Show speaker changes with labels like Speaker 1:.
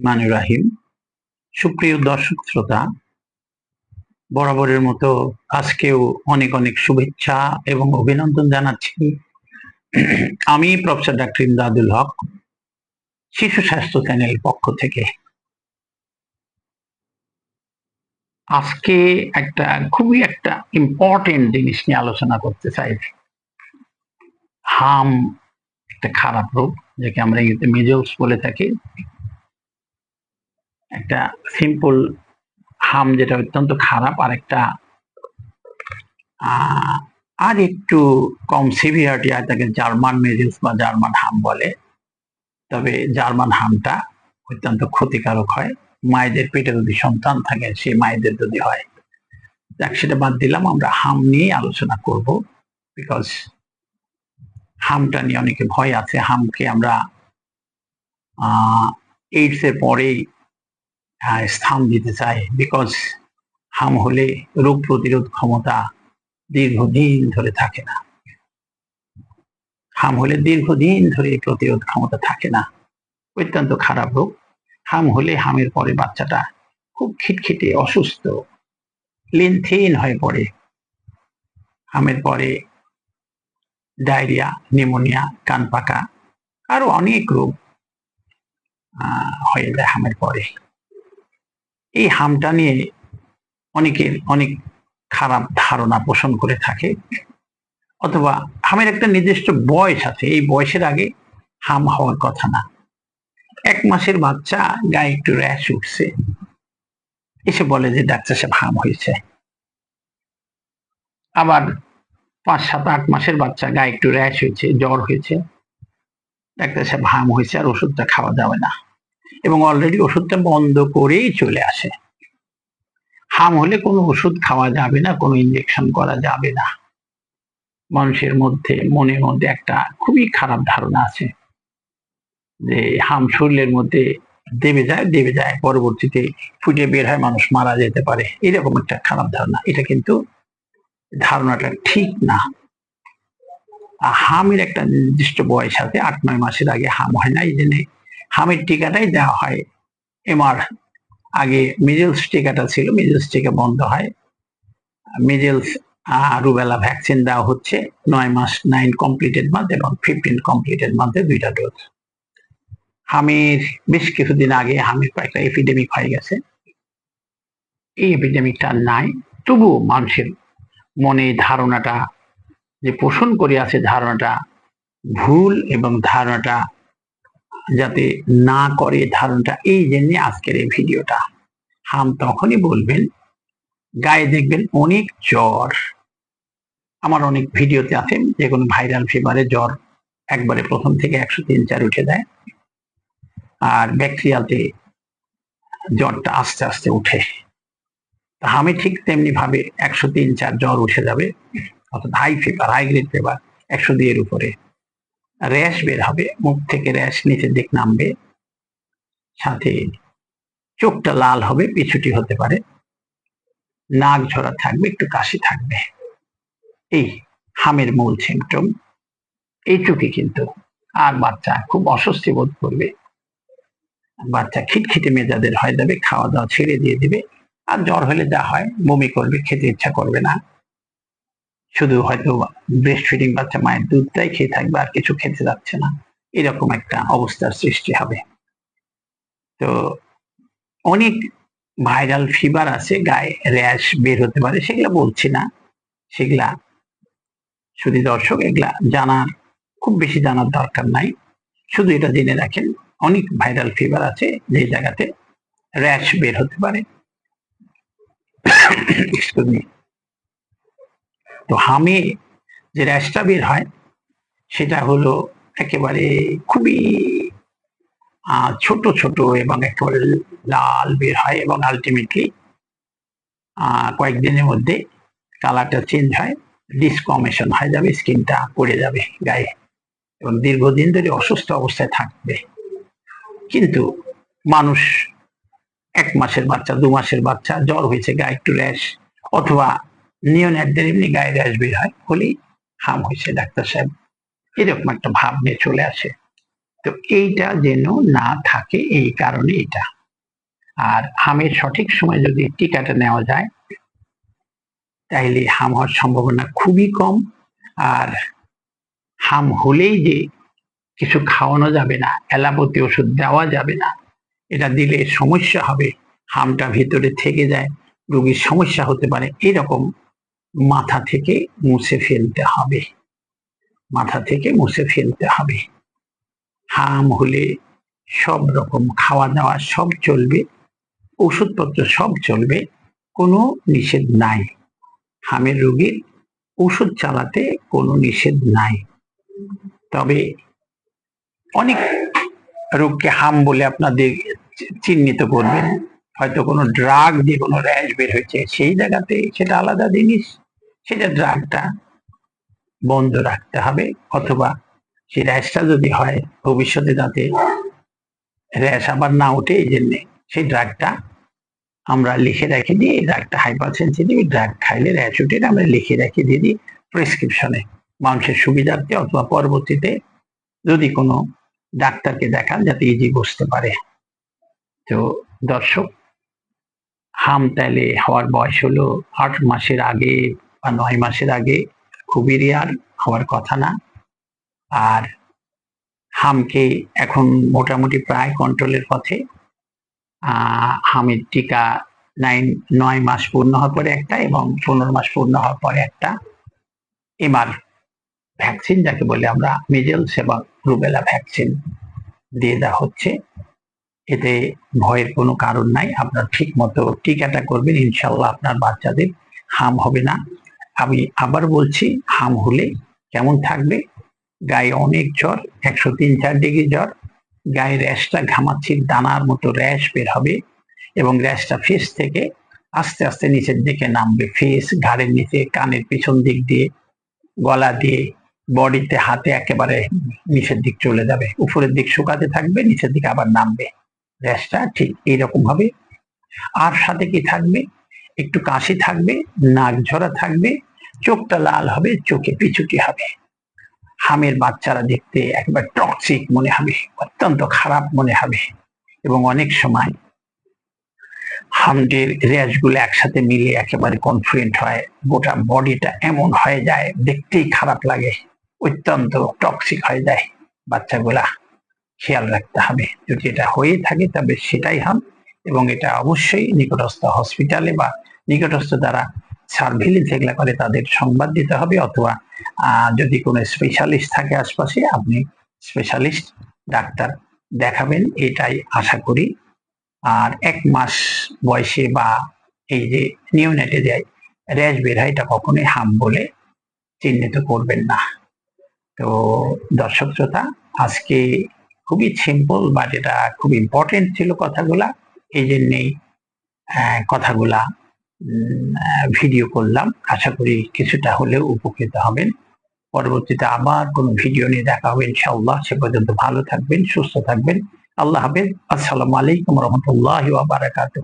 Speaker 1: রহমানুর রাহিম। সুপ্রিয় দর্শক শ্রোতা, বরাবরের মতো আজকেও অনেক অনেক শুভেচ্ছা এবং অভিনন্দন জানাচ্ছি। আমি প্রফেসর ডাক্তার ইমদাদুল হক, শিশু স্বাস্থ্য চ্যানেল পক্ষ থেকে। আজকে একটা খুবই একটা ইম্পর্টেন্ট জিনিস নিয়ে আলোচনা করতে চাই। হাম, একটা খারাপ রোগ, যাকে আমরা ইংরেজিতে মেজলস বলে থাকি। একটা সিম্পল হাম যেটা অত্যন্ত খারাপ, আর একটা আর একটু কম সিভিয়ারিটি আর তাকে জার্মান মেজলস বা জার্মান হাম বলে। তবে জার্মান হামটা অত্যন্ত ক্ষতিকারক হয়। মায়েদের পেটে যদি সন্তান থাকে সেই মায়েদের যদি হয় যাক সেটা বাদ দিলাম, আমরা হাম নিয়ে আলোচনা করব। বিকজ হামটা নিয়ে অনেকে ভয় আছে। হামকে আমরা এইডস এর পরেই স্থান দিতে চাই বিকজ হাম হলে রোগ প্রতিরোধ ক্ষমতা দীর্ঘদিন ধরে থাকে না। হাম হলে দীর্ঘদিন ধরে প্রতিরোধ ক্ষমতা থাকে না। অত্যন্ত খারাপ রোগ। হাম হলে হামের পরে বাচ্চাটা খুব খিটখিটে, অসুস্থ, লিনথিন হয়ে পড়ে। হামের পরে ডায়রিয়া, নিউমোনিয়া, কান পাকা, আরও অনেক রোগ হয়ে যায় হামের পরে। এই হামটা নিয়ে অনেকের অনেক খারাপ ধারণা পোষণ করে থাকে। অথবা হামের একটা নির্দিষ্ট বয়স আছে, এই বয়সের আগে হাম হওয়ার কথা না। এক মাসের বাচ্চা গায়ে একটু র্যাশ উঠছে। এসে বলে যে, ডাক্তার সাহেব, হাম হয়েছে। আবার পাঁচ, সাত, আট মাসের বাচ্চা গায়ে একটু র্যাশ হয়েছে, জ্বর হয়েছে। ডাক্তার সাহেব, হাম হয়েছে আর ওষুধটা খাওয়া যাবে না। এবং অলরেডি ওষুধটা বন্ধ করেই চলে আসে। হাম হলে কোনো ওষুধ খাওয়া যাবে না, কোনো ইঞ্জেকশন করা যাবে না। মানুষের মধ্যে, মনের মধ্যে একটা খুবই খারাপ ধারণা আছে যে হাম শরীরের মধ্যে দেবে যায় দেবে যায়, পরবর্তীতে ফুটে বের হয় মানুষ মারা যেতে পারে। এরকম একটা খারাপ ধারণা। এটা কিন্তু ধারণাটা ঠিক না। হামের একটা নির্দিষ্ট বয়স আছে, আট, নয় মাসের আগে হাম হয় না, এই জন্য হামের টিকাটাই দেওয়া হয়। এমআর আগে মিজেলস টিকাটা ছিল মিজেলস টিকা বন্ধ হয়। মিজেলস রুবেলা ভ্যাকসিন দেওয়া হচ্ছে, নয় মাস নাইন কমপ্লিটেড মান্থ এবং ফিফটিন কমপ্লিটেড মান্থে দুইটা ডোজ হামির বেশ কিছুদিন আগে হামির কয়েকটা এপিডেমিক হয়ে গেছে। এই এপিডেমিকটা নাই, তবুও মানুষের মনে ধারণাটা যে পোষণ করে আছে ধারণাটা ভুল এবং ধারণাটা যাতে না করে ধারণটা। এই জন্য আজকের এই ভিডিওটা। হাম তখনই বলবেন, গায়ে দেখবেন অনেক জ্বর। আমার অনেক ভিডিওতে আছে, যে কোনো ভাইরাল ফিভারে জ্বর একবারে প্রথম থেকে একশো তিন চার উঠে দেয় আর ব্যাকটেরিয়াতে জ্বরটা আস্তে আস্তে উঠে। আমি ঠিক তেমনি ভাবে একশো তিন চার জ্বর উঠে যাবে। অর্থাৎ high fever high grade fever একশো দুইয়ের উপরে। র্যাশ বের হবে, মুখ থেকে র্যাশ নিচের দিক নামবে। সাথে চোখটা লাল হবে, পিছুটি হতে পারে। নাক ঝরা থাকবে, একটু কাশি থাকবে। এই হামের মূল সিমটম এইটুকুই কিন্তু আর বাচ্চা খুব অস্বস্তি বোধ করবে। বাচ্চা খিটখিটে মেজাদের হয়ে যাবে খাওয়া দাওয়া ছেড়ে দিয়ে দিবে। আর জ্বর হলে যা হয়, বমি করবে, খেতে ইচ্ছা করবে না। শুধু হয়তো ব্রেস্ট ফিডিং বাচ্চা মায়ের দুধটাই খেয়ে থাকবে আর কিছু খেতে যাচ্ছে না। এরকম একটা অবস্থার সৃষ্টি হবে। তো অনেক ভাইরাল ফিভার আছে, গায়ে র্যাশ বের হতে পারে, সেগুলা বলছি না। সেগুলা শুধু দর্শক, এগুলা জানার, খুব বেশি জানার দরকার নাই। শুধু এটা জেনে রাখেন, অনেক ভাইরাল ফিভার আছে যে জায়গাতে র্যাশ বের হতে পারে. তো হামে যে র্যাশটা বের হয়, সেটা হলো একেবারে খুবই ছোট ছোট এবং একেবারে লাল বের হয় এবং আলটিমেটলি কয়েকদিনের মধ্যে কালারটা চেঞ্জ হয় ডিসকমেশন হয়ে যাবে স্কিনটা পড়ে যাবে গায়ে এবং দীর্ঘদিন ধরে অসুস্থ অবস্থায় থাকবে। কিন্তু মানুষ এক মাসের বাচ্চা, দু মাসের বাচ্চা, জ্বর হয়েছে, গায়ে একটু র্যাশ অথবা নিওনেটদের এমনি গায়ে র্যাশ বের হয় হলেই হাম হয়েছে ডাক্তার সাহেব। এরকম একটা ভাব নিয়ে চলে আসে। তো এইটা যেন না থাকে, এই কারণে এটা। আর হামের সঠিক সময় যদি টিকাটা নেওয়া যায়, তাইলে হাম হওয়ার সম্ভাবনা খুবই কম। আর হাম হলেই যে কিছু খাওয়ানো যাবে না অ্যালাপতি ওষুধ দেওয়া যাবে না, এটা দিলে সমস্যা হবে, হামটা ভিতরে থেকে যায়, রোগীর সমস্যা হতে পারে, এরকম মাথা থেকে মুছে ফেলতে হবে। মাথা থেকে মুছে ফেলতে হবে। হাম হলে সব রকম খাওয়া দাওয়া সব চলবে, ওষুধপত্র সব চলবে, কোনো নিষেধ নাই। হামের রোগীর ওষুধ চালাতে কোনো নিষেধ নাই। তবে অনেক রোগকে হাম বলে আপনাদের চিহ্নিত করবেন। হয়তো কোনো ড্রাগ দিয়ে কোনো র্যাশ বের হয়েছে, সেই জায়গাতে সেটা আলাদা জিনিস। সেটা ড্রাগটা বন্ধ রাখতে হবে, অথবা সেই র্যাশটা যদি হয়, ভবিষ্যতে যাতে র্যাশ আবার না ওঠে, এই জন্যে সেই ড্রাগটা আমরা লিখে রেখে দিই এই ড্রাগটা হাইপার সেন্সিটিভ ড্রাগ খাইলে র্যাশ উঠে আমরা লিখে রেখে দিয়ে দিই প্রেসক্রিপশনে মানুষের সুবিধার্থে অথবা পরবর্তীতে যদি কোনো ডাক্তারকে দেখান, যাতে ইজি বুঝতে পারে। তো দর্শক হাম তাইলে হওয়ার বয়স হলো আট মাসের আগে বা নয় মাসের আগে। খুবই রেয়ার হওয়ার কথা না। আর হামকে এখন মোটামুটি প্রায় কন্ট্রোলের পথে। হামের টিকা নাইন নয় মাস পূর্ণ হওয়ার পরে একটা এবং পনেরো মাস পূর্ণ হওয়ার পরে একটা। এমআর ভ্যাকসিন যাকে বলে আমরা মিজেলস এবং রুবেলা ভ্যাকসিন দিয়ে দেওয়া হচ্ছে। এতে ভয়ের কোনো কারণ নাই। আপনার ঠিক মতো টিকাটা করবেন, ইনশাল্লাহ আপনার বাচ্চাদের হাম হবে না। আমি আবার বলছি, হাম হলে কেমন থাকবে? গায়ে অনেক জ্বর, একশো তিন, চার ডিগ্রি জ্বর, গায়ে র্যাশটা ঘামাচ্ছির দানার মতো র্যাশ বের হবে এবং র্যাশটা ফেস থেকে আস্তে আস্তে নিচের দিকে নামবে। ফেস ঘাড়ের নিচে, কানের পিছন দিক দিয়ে, গলা দিয়ে বডিতে হাতে একেবারে নিচের দিক চলে যাবে। উপরের দিক শুকাতে থাকবে, নিচের দিকে আবার নামবে। র্যাশটা ঠিক এইরকম হবে আর সাথে কি থাকবে? একটু কাশি থাকবে, নাক ঝরা থাকবে, চোখটা লাল হবে, চোখে পিছুটি হবে। হামের বাচ্চারা দেখতে একবার টক্সিক মনে হবে, অত্যন্ত খারাপ মনে হবে। এবং অনেক সময় হামদের র্যাশগুলো একসাথে মিলে একেবারে কনফিডেন্ট হয়, গোটা বডিটা এমন হয়ে যায়, দেখতেই খারাপ লাগে, অত্যন্ত টক্সিক হয়ে যায় বাচ্চাগুলা। খেয়াল রাখতে হবে। যদি এটা হয়ে থাকে, তবে সেটাই হাম এবং এটা অবশ্যই নিকটস্থ হসপিটালে বা নিকটস্থ যারা সার্ভিলেন্স এগুলা করে, তাদের সংবাদ দিতে হবে অথবা যদি কোনো স্পেশালিস্ট থাকে আশপাশে, আপনি স্পেশালিস্ট ডাক্তার দেখাবেন। এটাই আশা করি। আর এক মাস বয়সে বা এই যে নিউনেটে যায় র্যাশ বের হয়, এটা কখনোই হাম বলে চিহ্নিত করবেন না। তো দর্শক শ্রোতা আজকে খুবই সিম্পল বা যেটা খুব ইম্পর্টেন্ট ছিল কথাগুলা, এই জন্যেই কথাগুলা ভিডিও করলাম। আশা করি কিছুটা হলেও উপকৃত হবেন। পরবর্তীতে আবার কোনো ভিডিও নিয়ে দেখা হবে ইনশাআল্লাহ। সে পর্যন্ত ভালো থাকবেন, সুস্থ থাকবেন। আল্লাহ হাফেজ। আসসালামু আলাইকুম রহমতুল্লাহ বারাকাতুহ।